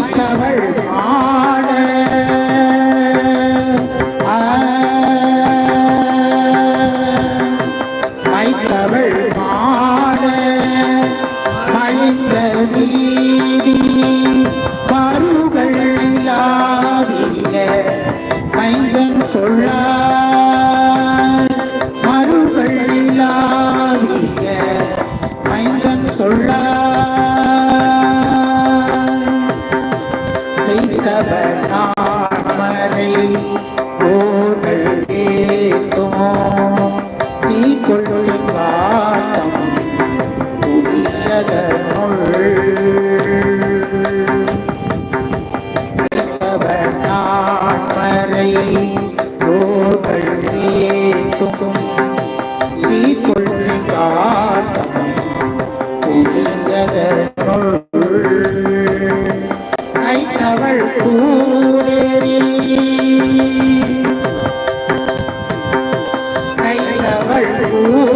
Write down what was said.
வைத்தவள் ஆட வைத்தவள் ஆட மழிந்த நீர் நாமரை போர்கள் ஏத்துமோ சீக்குள் காத்தம் புதியதனுள் ஐந்தவள் பூ Ooh.